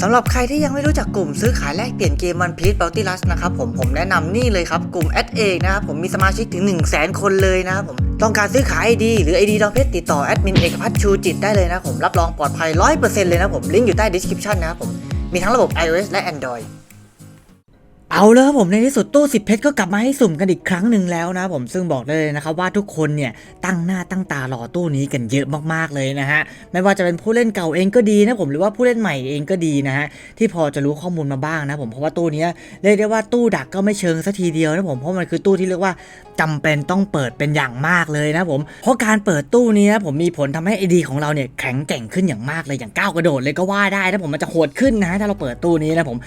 สำหรับใครที่ยังไม่รู้จักกลุ่มซื้อขายแลกเปลี่ยนเกมมันพีทเบลติลัสนะครับผมผมแนะนำนี่เลยครับกลุ่มแอดเอกนะครับผมมีสมาชิกถึง 1 0 0 0 0แคนเลยนะครับผมต้องการซื้อขาย ID หรือ ID ดอกเพชรติดต่อแอดมินเอกพัฒน์ชูจิตได้เลยนะผมรับรองปลอดภัย 100%เลยนะผมลิงก์อยู่ใต้ดีสคริปชันนะครับผมมีทั้งระบบ iOS และ Android เอาเลยครับผมในที่สุดตู้สิบเพชรก็กลับมาให้สุ่มกันอีกครั้งหนึ่งแล้วนะผมซึ่งบอกได้เลยนะครับว่าทุกคนเนี่ยตั้งหน้าตั้งตารอตู้นี้กันเยอะมากๆเลยนะฮะไม่ว่าจะเป็นผู้เล่นเก่าเองก็ดีนะผมหรือว่าผู้เล่นใหม่เองก็ดีนะฮะที่พอจะรู้ข้อมูลมาบ้างนะผมเพราะว่าตู้นี้เรียกได้ว่าตู้ดักก็ไม่เชิงสัทีเดียวนะผมเพราะมันคือตู้ที่เรียกว่า จำเป็นต้องเปิดเป็นอย่างมากเลยนะผม เพราะการเปิดตู้นี้นะผมมีผลทำให้ไอดีของเราเนี่ยแข็งแกร่งขึ้นอย่างมากเลยอย่างก้าวกระโดดเลยก็ว่าได้นะผมมันจะโหดขึ้นนะถ้าเราเปิดตู้นี้นะผม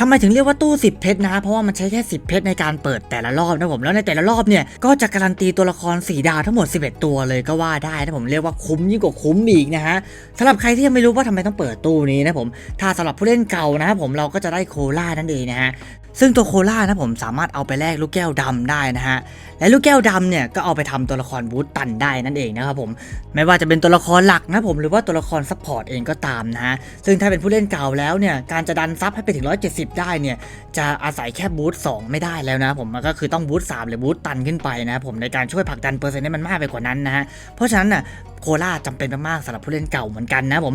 ทำไมถึงเรียกว่าตู้ 10 เพชรนะ เพราะว่ามันใช้แค่ 10 เพชรในการเปิดแต่ละรอบนะผมแล้วในแต่ละรอบเนี่ยก็จะการันตีตัวละคร 4 ดาวทั้งหมด 11 ตัวเลยก็ว่าได้นะผมเรียกว่าคุ้มยิ่งกว่าคุ้มอีกนะฮะสำหรับใครที่ยังไม่รู้ว่าทำไมต้องเปิดตู้นี้นะผมถ้าสำหรับผู้เล่นเก่านะผมเราก็จะได้โคล่านั่นเองนะฮะซึ่งตัวโคล่านะผมสามารถเอาไปแลกลูกแก้วดำได้นะฮะ และลูกแก้วดำเนี่ยก็เอาไปทำตัวละครบูตตันได้นั่นเองนะครับผมไม่ว่าจะเป็นตัวละครหลักนะผมหรือว่าตัวละครซัพพอร์ตเองก็ตามนะฮะซึ่งถ้าเป็นผู้เล่นเก่าแล้วเนี่ยการจะดันซับให้ไปถึง 170 ได้เนี่ยจะอาศัยแค่บูต2ไม่ได้แล้วนะผมมันก็คือต้องบูต3หรือบูตตันขึ้นไปนะผมในการช่วยผลักดันเปอร์เซ็นต์ให้มันมากไปกว่านั้นนะฮะเพราะฉะนั้นน่ะโคล่าจำเป็นมากๆสำหรับผู้เล่นเก่าเหมือนกันนะผม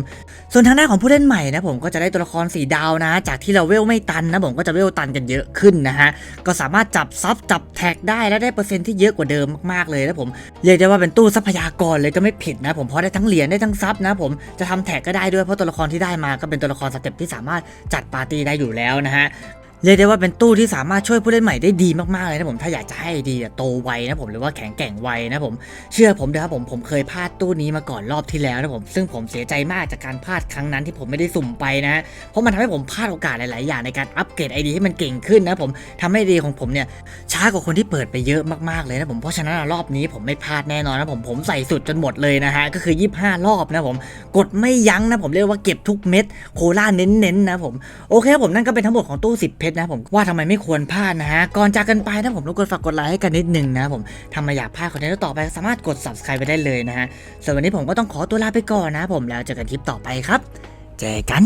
ส่วนทางด้านของผู้เล่นใหม่นะผมก็จะได้ตัวละครสีดาวนะ จากที่เราเวลไม่ตันนะผมก็จะเวลตันกันเยอะขึ้นนะฮะ ก็สามารถจับซับจับแท็กได้และได้เปอร์เซ็นต์ที่เยอะกว่าเดิมมากๆเลยนะผมเรียกได้ว่าเป็นตู้ทรัพยากรเลยก็ไม่ผิดนะผมเพราะได้ทั้งเหรียญได้ทั้งซับนะผมจะทำแท็กก็ได้ด้วยเพราะตัวละครที่ได้มาก็เป็นตัวละครสเต็ปที่สามารถจัดปาร์ตี้ได้อยู่แล้วนะฮะ เรียกได้ว่าเป็นตู้ที่สามารถช่วยผู้เล่นใหม่ได้ดีมากๆเลยนะผมถ้าอยากจะให้ดีโตไวนะผมหรือว่าแข็งแกร่งไวนะผมเชื่อผมเถอะครับผมผมเคยพลาดตู้นี้มาก่อนรอบที่แล้วนะผมซึ่งผมเสียใจมากจากการพลาดครั้งนั้นที่ผมไม่ได้สุ่มไปนะเพราะมันทำให้ผมพลาดโอกาสหลาย ๆ อย่างในการอัปเกรดไอดีให้มันเก่งขึ้นนะผมทำให้ดีของผมเนี่ยช้ากว่าคนที่เปิดไปเยอะมากๆเลยนะผมเพราะฉะนั้นรอบนี้ผมไม่พลาดแน่นอนนะผมผมใส่สุดจนหมดเลยนะฮะก็คือ 25 รอบนะผมกดไม่ยั้งนะผมเรียกว่าเก็บทุกเม็ดโคล่าเน้น ๆ นะผมโอเคผมนั่นก็เป็นทั้งหมดของตู้ 10 เพชรนะผมว่าทำไมไม่ควรพลาดนะฮะก่อนจากกันไปนะผมรบกวนฝากกดไลค์ให้กันนิดนึงนะผมทำมาอยากพลาดคอนเทนต์ต่อไปสามารถกด subscribe ไปได้เลยนะฮะส่วนวันนี้ผมก็ต้องขอตัวลาไปก่อนนะผมแล้วเจอกันคลิปต่อไปครับ เจอกัน